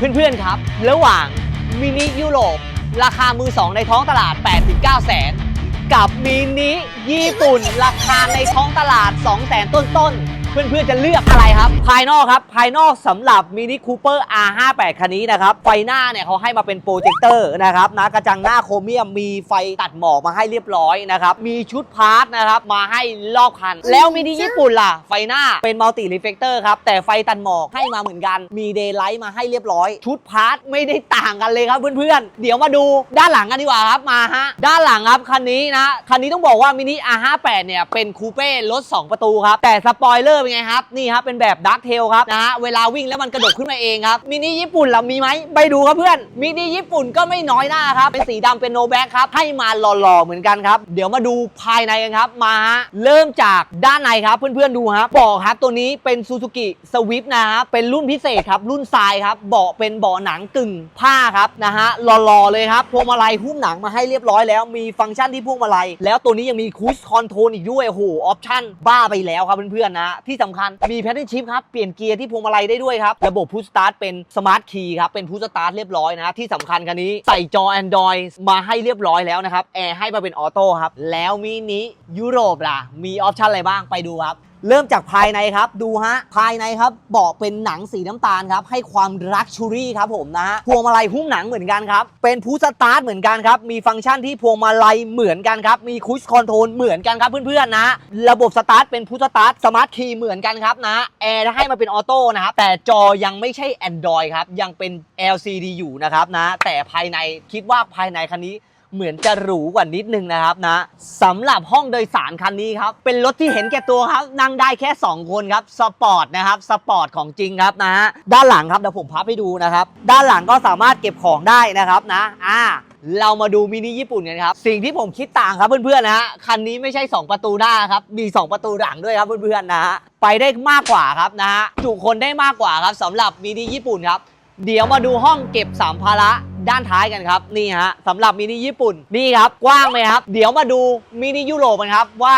เพื่อนๆครับ ระหว่างมินิยุโรป ราคามือสองในท้องตลาด 8-9แสน กับมินิญี่ปุ่น ราคาในท้องตลาด2 0 0แสนต้นๆ เพื่อนๆจะเลือกอะไรครับ ภายนอกครับ ภายนอกสำหรับมินิคูเปอร์ R58 คันนี้นะครับ ไฟหน้าเนี่ยเขาให้มาเป็นโปรเจคเตอร์นะครับนะกระจังหน้าโครเมียมมีไฟตัดหมอกมาให้เรียบร้อยนะครับ มีชุดพาร์ทนะครับมาให้รอบคัน แล้วมินิญี่ปุ่นล่ะ ไฟหน้าเป็นมัลติรีเฟกเตอร์ครับ แต่ไฟตัดหมอกให้มาเหมือนกัน มีเดย์ไลท์มาให้เรียบร้อย ชุดพาร์ทไม่ได้ต่างกันเลยครับเพื่อนๆ เดี๋ยวมาดูด้านหลังกันดีกว่าครับมาฮะ ด้านหลังครับคันนี้นะ คันนี้ต้องบอกว่ามินิ R58 เนี่ยเป็นคูเป้รถ2ประตูครับ แต่สปอยเลอร์เป็นไงครับ นี่ครับ เป็นแบบดักเทลครับนะฮะเวลาวิ่งแล้วมันกระดกขึ้นมาเองครับมินิญี่ปุ่นเรามีไหมไปดูครับเพื่อนมินิญี่ปุ่นก็ไม่น้อยหน้าครับเป็นสีดำเป็นโนแบ็คครับให้มาหล่อๆเหมือนกันครับเดี๋ยวมาดูภายในกันครับมาฮะเริ่มจากด้านในครับเพื่อนๆดูครับเบาะครับตัวนี้เป็นซูซูกิสวิฟนะฮะเป็นรุ่นพิเศษครับรุ่นทรายครับเบาะเป็นเบาะหนังกึ่งผ้าครับนะฮะหล่อๆเลยครับพวงมาลัยหุ้มหนังมาให้เรียบร้อยแล้วมีฟังก์ชันที่พวงมาลัยแล้วตัวนี้ยังมีคูสคอนโทรลอีกด้วยโอ้โหออปชั่นบ้าไปแล้วครับเพื่อนๆนะที่สำคัญมีแพทเทิร์นชิพครับ เปลี่ยนเกียร์ที่พวงมาลัยได้ด้วยครับ ระบบพุชสตาร์ทเป็นสมาร์ทคีย์ครับ เป็นพุชสตาร์ทเรียบร้อยนะที่สำคัญคันนี้ใส่จอ Android มาให้เรียบร้อยแล้วนะครับแอร์ให้มาเป็นออโต้ครับแล้วมินิยุโรปล่ะมีออปชั่นอะไรบ้างไปดูครับ เริ่มจากภายในครับดูฮะ ภายในครับเบาะเป็นหนังสีน้ำตาลครับ ให้ความรักชูรี่ครับผมนะฮะพวงมาลัยหุ้มหนังเหมือนกันครับ เป็นพูสตาร์ทเหมือนกันครับ มีฟังก์ชันที่พวงมาลัยเหมือนกันครับ มีคุชคอนโทรลเหมือนกันครับเพื่อนๆนะ ระบบสตาร์ทเป็นพูสตาร์ทสมาร์ทคีย์เหมือนกันครับนะแอร์ให้มาเป็นออโต้นะครับแต่จอยังไม่ใช่ Android ครับยังเป็น LCD อยู่นะครับนะแต่ภายในคิดว่าภายในคันนี้ เหมือนจะหรูกว่านิดนึงนะครับนะสำหรับห้องโดยสารคันนี้ครับเป็นรถที่เห็นแก่ตัวครับนั่งได้แค่ 2 คนครับสปอร์ตนะครับสปอร์ตของจริงครับนะด้านหลังครับเดี๋ยวผมพับให้ดูนะครับด้านหลังก็สามารถเก็บของได้นะครับนะอ่าเรามาดูมินิญี่ปุ่นกันครับ สิ่งที่ผมคิดต่างครับเพื่อนๆนะฮะคันนี้ไม่ใช่ 2 ประตูหน้าครับ มี 2 ประตูหลังด้วยครับเพื่อนๆนะฮะไปได้มากกว่าครับนะฮะจุคนได้มากกว่าครับสำหรับมินิญี่ปุ่นครับ เดี๋ยวมาดูห้องเก็บสัมภาระ ด้านท้ายกันครับนี่ฮะสำหรับมินิญี่ปุ่นนี่ครับกว้างไหมครับ เดี๋ยวมาดูมินิยุโรปกันครับว่า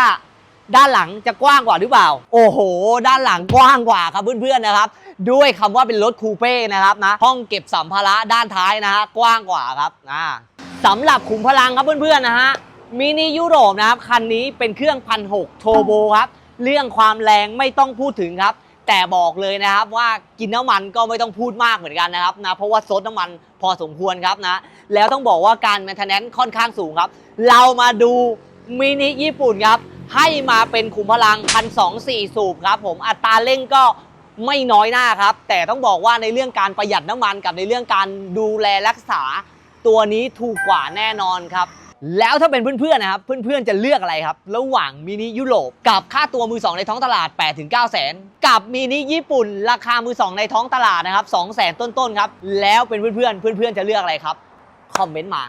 ด้านหลังจะกว้างกว่าหรือเปล่า โอ้โห ด้านหลังกว้างกว่าครับเพื่อนๆนะครับ ด้วยคำว่าเป็นรถคูเป้นะครับนะห้องเก็บสัมภาระด้านท้ายนะฮะกว้างกว่าครับอ่าสำหรับขุมพลังครับเพื่อนๆนะฮะมินิยุโรปนะครับคันนี้เป็นเครื่องพันหกโทโบครับ เรื่องความแรงไม่ต้องพูดถึงครับ แต่บอกเลยนะครับว่ากินน้ำมันก็ไม่ต้องพูดมากเหมือนกันนะครับนะเพราะว่าซดน้ำมันพอสมควรครับนะแล้วต้องบอกว่าการ maintenance ค่อนข้างสูงครับ เรามาดูมินิญี่ปุ่นครับให้มาเป็นขุมพลัง1,204สูบครับผมอัตราเร่งก็ไม่น้อยหน้าครับ แต่ต้องบอกว่าในเรื่องการประหยัดน้ำมันกับในเรื่องการดูแลรักษา ตัวนี้ถูกกว่าแน่นอนครับ แล้วถ้าเป็นเพื่อนๆนะครับ เพื่อนๆจะเลือกอะไรครับ ระหว่างมินิยุโรปกับค่าตัวมือ2ในท้องตลาด 8-9แสนกับมินิญี่ปุ่น ราคามือ2ในท้องตลาดนะครับ2แสนต้นๆครับ แล้วเป็นเพื่อนๆเพื่อนๆจะเลือกอะไรครับ คอมเมนต์มา